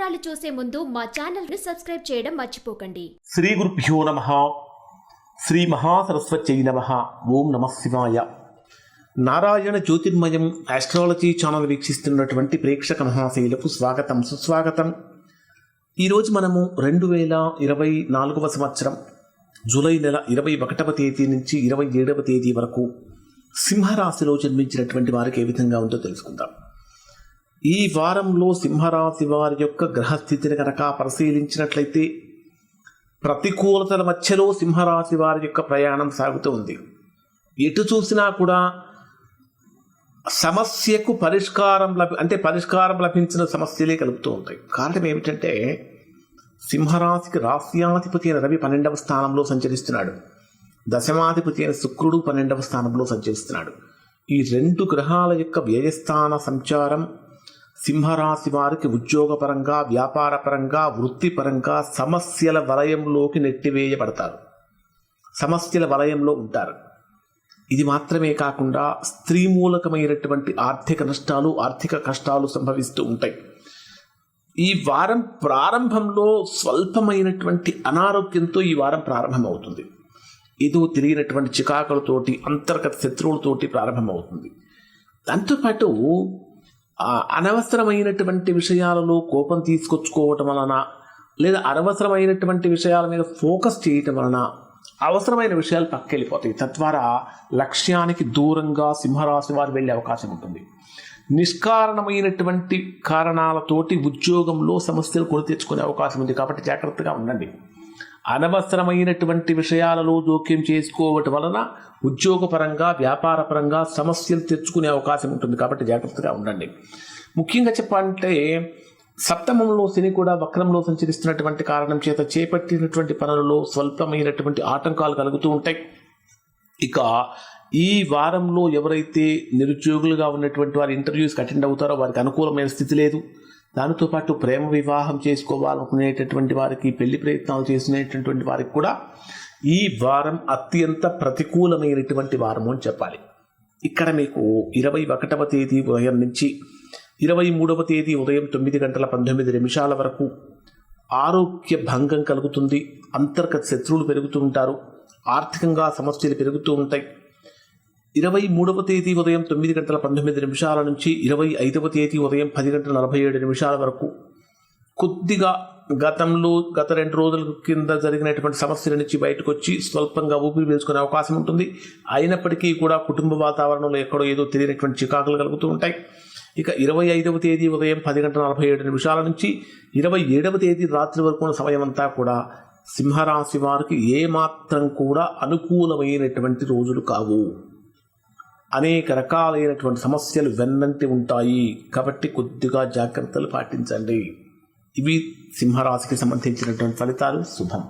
వివరాలు చూసే ముందు మా ఛానల్ను సబ్స్క్రైబ్ చేయడం మర్చిపోకండి. శ్రీ గురుభ్యో నమ. శ్రీ మహాసరస్వత్యై నమ. ఓం నమ శివాయ. నారాయణ జ్యోతిర్మయం ఆస్ట్రాలజీ ఛానల్ వీక్షిస్తున్నటువంటి ప్రేక్షక మహాశైలకు స్వాగతం సుస్వాగతం. ఈరోజు మనము రెండు వేల ఇరవై నాలుగవ సంవత్సరం జూలై నెల ఇరవై ఒకటవ తేదీ నుంచి ఇరవై ఏడవ తేదీ వరకు సింహరాశిలో జన్మించినటువంటి వారికి ఏ విధంగా ఉందో తెలుసుకుందాం. ఈ వారంలో సింహరాశి వారి యొక్క గ్రహస్థితిని కనుక పరిశీలించినట్లయితే ప్రతికూలతల మధ్యలో సింహరాశి వారి యొక్క ప్రయాణం సాగుతూ ఉంది. ఎటు చూసినా కూడా సమస్యకు పరిష్కారం లభి అంటే పరిష్కారం లభించిన సమస్యలే కలుపుతూ ఉంటాయి. కారణం ఏమిటంటే సింహరాశికి రాస్యాధిపతి అయిన రవి పన్నెండవ స్థానంలో సంచరిస్తున్నాడు. దశమాధిపతి అయిన శుక్రుడు పన్నెండవ స్థానంలో సంచరిస్తున్నాడు. ఈ రెండు గ్రహాల యొక్క వ్యయస్థాన సంచారం సింహరాశి వారికి ఉద్యోగపరంగా వ్యాపారపరంగా వృత్తిపరంగా సమస్యల వలయంలోకి నెట్టివేయబడతారు. సమస్యల వలయంలో ఉంటారు. ఇది మాత్రమే కాకుండా స్త్రీ మూలకమైనటువంటి ఆర్థిక నష్టాలు ఆర్థిక కష్టాలు సంభవిస్తూ ఉంటాయి. ఈ వారం ప్రారంభంలో స్వల్పమైనటువంటి అనారోగ్యంతో ఈ వారం ప్రారంభమవుతుంది. ఏదో తెలియనటువంటి చికాకులతోటి అంతర్గత శత్రువులతోటి ప్రారంభమవుతుంది. దాంతోపాటు అనవసరమైనటువంటి విషయాలలో కోపం తీసుకొచ్చుకోవటం వలన లేదా అనవసరమైనటువంటి విషయాల మీద ఫోకస్ చేయటం వలన అవసరమైన విషయాలు పక్కెళ్ళిపోతాయి. తద్వారా లక్ష్యానికి దూరంగా సింహరాశి వారు వెళ్ళే అవకాశం ఉంటుంది. నిష్కారణమైనటువంటి కారణాలతోటి ఉద్యోగంలో సమస్యలు కొని తెచ్చుకునే అవకాశం ఉంది. కాబట్టి జాగ్రత్తగా ఉండండి. అనవసరమైనటువంటి విషయాలలో జోక్యం చేసుకోవటం వలన ఉద్యోగపరంగా వ్యాపారపరంగా సమస్యలు తెచ్చుకునే అవకాశం ఉంటుంది. కాబట్టి జాగ్రత్తగా ఉండండి. ముఖ్యంగా చెప్పాలంటే సప్తమంలో శని కూడా వక్రంలో సంచరిస్తున్నటువంటి కారణం చేత చేపట్టినటువంటి పనులలో స్వల్పమైనటువంటి ఆటంకాలు కలుగుతూ ఉంటాయి. ఇక ఈ వారంలో ఎవరైతే నిరుద్యోగులుగా ఉన్నటువంటి వారి ఇంటర్వ్యూస్కి అటెండ్ అవుతారో వారికి అనుకూలమైన స్థితి లేదు. దానితో పాటు ప్రేమ వివాహం చేసుకోవాలనుకునేటటువంటి వారికి పెళ్ళి ప్రయత్నాలు చేసినటువంటి వారికి కూడా ఈ వారం అత్యంత ప్రతికూలమైనటువంటి వారము అని చెప్పాలి. ఇక్కడ మీకు ఇరవై ఒకటవ తేదీ ఉదయం నుంచి ఇరవై మూడవ తేదీ ఉదయం తొమ్మిది గంటల పంతొమ్మిది నిమిషాల వరకు ఆరోగ్య భంగం కలుగుతుంది అంతర్గత శత్రువులు పెరుగుతూ ఉంటారు ఆర్థికంగా సమస్యలు పెరుగుతూ ఉంటాయి. ఇరవై మూడవ తేదీ ఉదయం తొమ్మిది గంటల పంతొమ్మిది నిమిషాల నుంచి ఇరవై ఐదవ తేదీ ఉదయం పది గంటల నలభై ఏడు నిమిషాల వరకు. కొద్దిగా గతంలో గత రెండు రోజుల కింద జరిగినటువంటి సమస్యల నుంచి బయటకు వచ్చి స్వల్పంగా ఊపిరి పీల్చుకునే అవకాశం ఉంటుంది. అయినప్పటికీ కూడా కుటుంబ వాతావరణంలో ఎక్కడో ఏదో తెలియనటువంటి చికాకులు కలుగుతూ ఉంటాయి. ఇక ఇరవై ఐదవ తేదీ ఉదయం పది గంటల నలభై ఏడు నిమిషాల నుంచి ఇరవై ఏడవ తేదీ రాత్రి వరకు ఉన్న సమయం అంతా కూడా సింహరాశి వారికి ఏమాత్రం కూడా అనుకూలమైనటువంటి రోజులు కావు. అనేక రకాలైనటువంటి సమస్యలు వెన్నంటి ఉంటాయి. కాబట్టి కొద్దిగా జాగ్రత్తలు పాటించండి. ఇవి సింహరాశికి సంబంధించినటువంటి ఫలితాలు. శుభం.